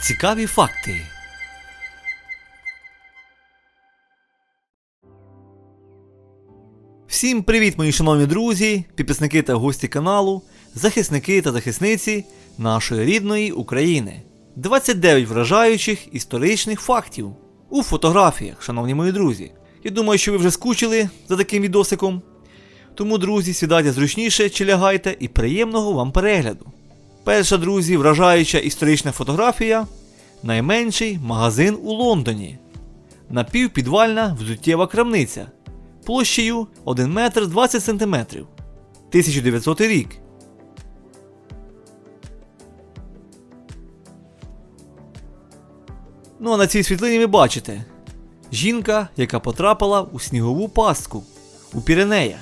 Цікаві факти. Всім привіт, мої шановні друзі, підписники та гості каналу, захисники та захисниці нашої рідної України. 29 вражаючих історичних фактів у фотографіях, шановні мої друзі. Я думаю, що ви вже скучили за таким відосиком. Тому, друзі, сідайте зручніше чи лягайте і приємного вам перегляду. Перша, друзі, вражаюча історична фотографія найменший магазин у Лондоні. Напівпідвальна взуттєва крамниця площею 1 метр 20 сантиметрів. 1900 рік. Ну а на цій світлині ви бачите жінка, яка потрапила у снігову пастку у Піренеях.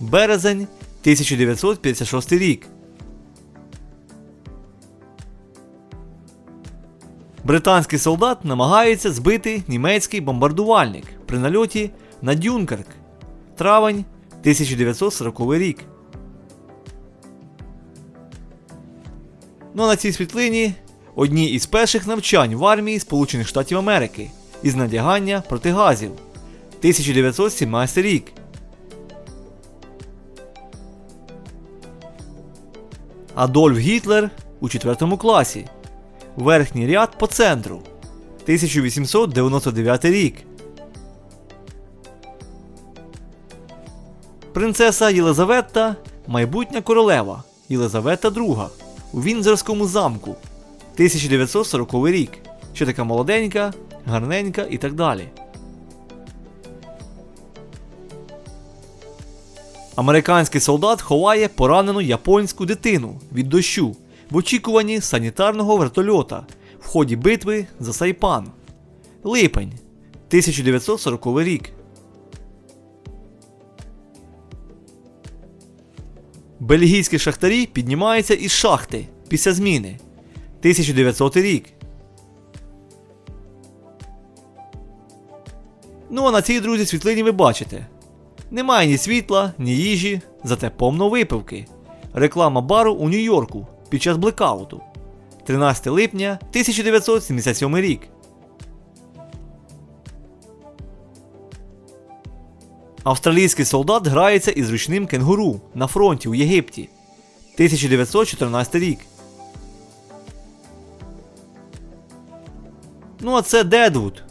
Березень 1956 рік. Британський солдат намагається збити німецький бомбардувальник при нальоті на Дюнкерк. Травень 1940 рік. Ну а на цій світлині одні із перших навчань в армії Сполучених Штатів Америки із надягання протигазів. 1917 рік. Адольф Гітлер у 4 класі. Верхній ряд по центру. 1899 рік. Принцеса Єлизавета, майбутня королева Єлизавета II у Вінзорському замку 1940 рік. Що така молоденька, гарненька і так далі. Американський солдат ховає поранену японську дитину від дощу в очікуванні санітарного вертольота в ході битви за Сайпан. Липень 1940 рік. Бельгійські шахтарі піднімаються із шахти після зміни. 1900 рік. Ну а на цій друзі світлині ви бачите. Немає ні світла, ні їжі, зате повно випивки. Реклама бару у Нью-Йорку під час блекауту. 13 липня 1977 рік. Австралійський солдат грається із ручним кенгуру на фронті у Єгипті. 1914 рік. Ну а це Дедвуд.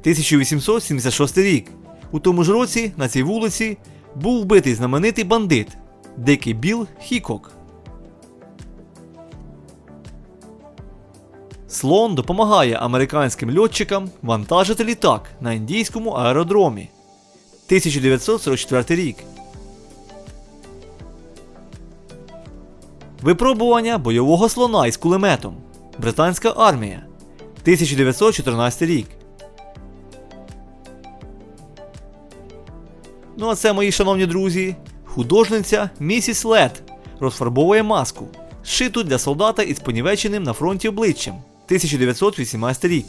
1876 рік. У тому ж році на цій вулиці був вбитий знаменитий бандит Дикий Біл Хікок. Слон допомагає американським льотчикам вантажити літак на індійському аеродромі. 1944 рік. Випробування бойового слона із кулеметом. Британська армія. 1914 рік. Ну а це, мої шановні друзі, художниця місіс Лед розфарбовує маску, зшиту для солдата із понівеченим на фронті обличчям. 1918 рік.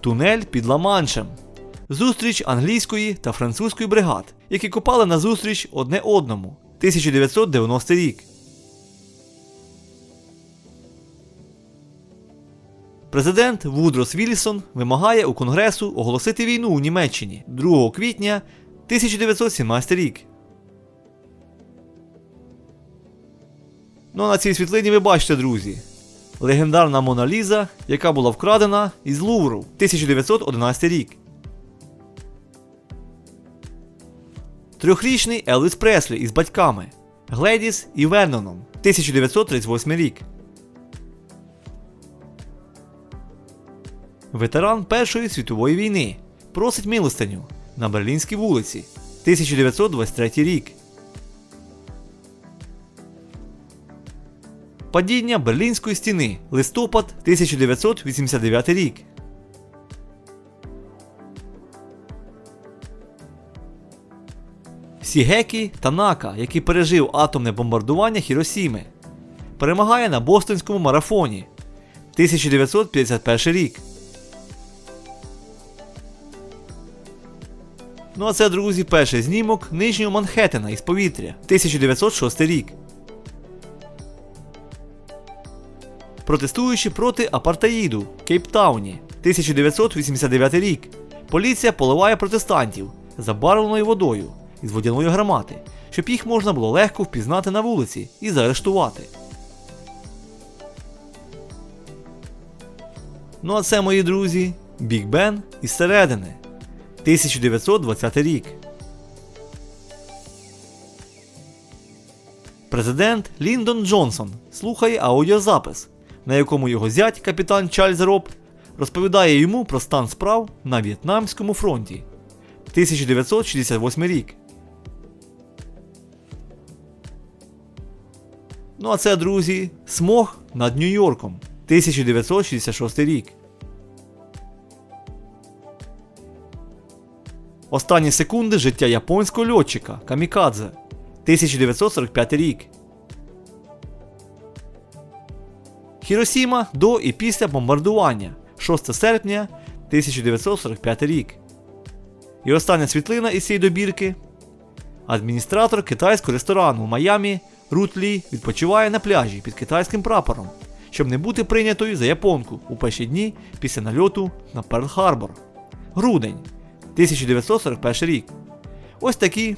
Тунель під Ла-Маншем. Зустріч англійської та французької бригад, які копали на зустріч одне одному. 1990 рік. Президент Вудрос Віллісон вимагає у Конгресу оголосити війну у Німеччині 2 квітня 1917 рік. Ну а на цій світлині ви бачите, друзі. Легендарна Мона Ліза, яка була вкрадена із Лувру 1911 рік. Трьохрічний Елвіс Преслі із батьками Гледіс і Верноном 1938 рік. Ветеран Першої світової війни просить милостиню на Берлінській вулиці 1923 рік. Падіння Берлінської стіни. Листопад 1989 рік. Сігекі Танака, який пережив атомне бомбардування Хіросіми, перемагає на Бостонському марафоні 1951 рік. Ну а це, друзі, перший знімок нижнього Манхеттена із повітря 1906 рік. Протестуючи проти апартеїду в Кейптауні. 1989 рік. Поліція поливає протестантів забарвленою водою із водяної гармати, щоб їх можна було легко впізнати на вулиці і заарештувати. Ну а це, мої друзі, Біг Бен із середини. 1920 рік. Президент Ліндон Джонсон слухає аудіозапис, на якому його зять, капітан Чарльз Роб, розповідає йому про стан справ на В'єтнамському фронті. 1968 рік. Ну а це, друзі, смог над Нью-Йорком. 1966 рік. Останні секунди життя японського льотчика Камікадзе. 1945 рік. Хіросіма до і після бомбардування 6 серпня 1945 рік. І остання світлина із цієї добірки. Адміністратор китайського ресторану в Майамі Рут Лі відпочиває на пляжі під китайським прапором, щоб не бути прийнятою за японку у перші дні після нальоту на Перл-Харбор. Грудень 1941 рік. Ось такі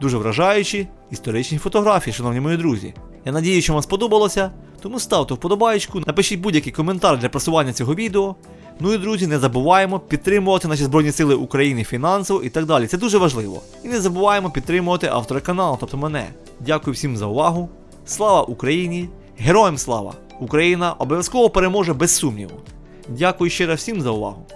дуже вражаючі історичні фотографії, шановні мої друзі. Я надію, що вам сподобалося, тому ставте вподобайку, напишіть будь-який коментар для просування цього відео. Ну і друзі, не забуваємо підтримувати наші Збройні Сили України фінансово і так далі. Це дуже важливо. І не забуваємо підтримувати автора каналу, тобто мене. Дякую всім за увагу. Слава Україні! Героям слава! Україна обов'язково переможе без сумніву. Дякую ще раз всім за увагу.